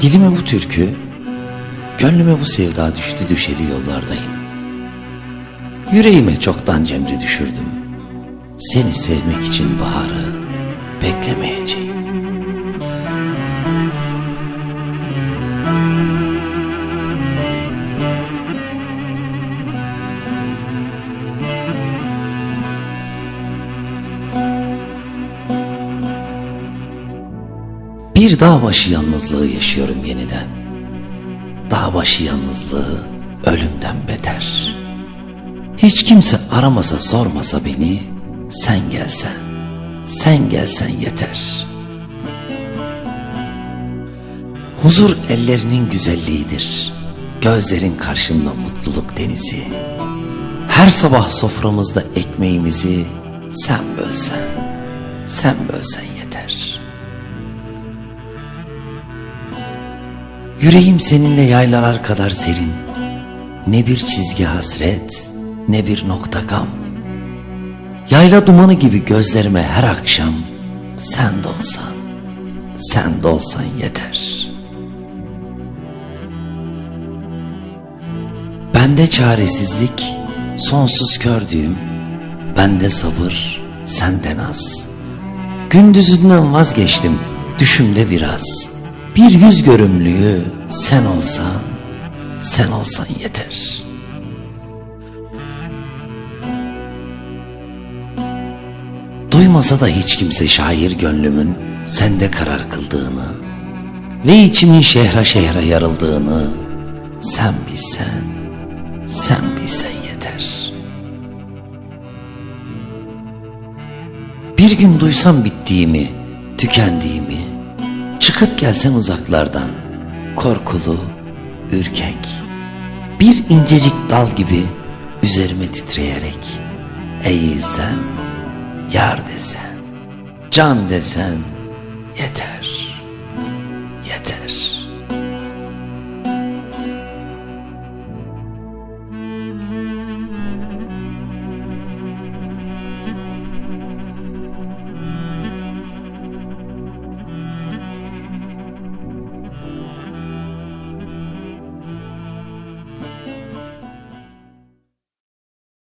Dilime bu türkü, gönlüme bu sevda düştü düşeli yollardayım. Yüreğime çoktan cemre düşürdüm. Seni sevmek için baharı beklemeyeceğim. Bir dağ başı yalnızlığı yaşıyorum yeniden. Dağ başı yalnızlığı ölümden beter. Hiç kimse aramasa sormasa beni, sen gelsen, sen gelsen yeter. Huzur ellerinin güzelliğidir. Gözlerin karşımda mutluluk denizi. Her sabah soframızda ekmeğimizi sen bölsen, sen bölsen Yüreğim seninle yaylalar kadar serin. Ne bir çizgi hasret, ne bir nokta gam. Yayla dumanı gibi gözlerime her akşam sen de olsan, sen de olsan yeter. Bende çaresizlik, sonsuz kördüğüm, bende sabır, senden az. Gündüzünden vazgeçtim, düşümde biraz.'' Bir yüz görümlüğü sen olsan, sen olsan yeter. Duymasa da hiç kimse şair gönlümün sende karar kıldığını ve içimin şehra şehra yarıldığını sen bilsen, sen bilsen yeter. Bir gün duysam bittiğimi, tükendiğimi, Çıkıp gelsen uzaklardan korkulu, ürkek, bir incecik dal gibi üzerime titreyerek eğilsen, yar desen, can desen yeter.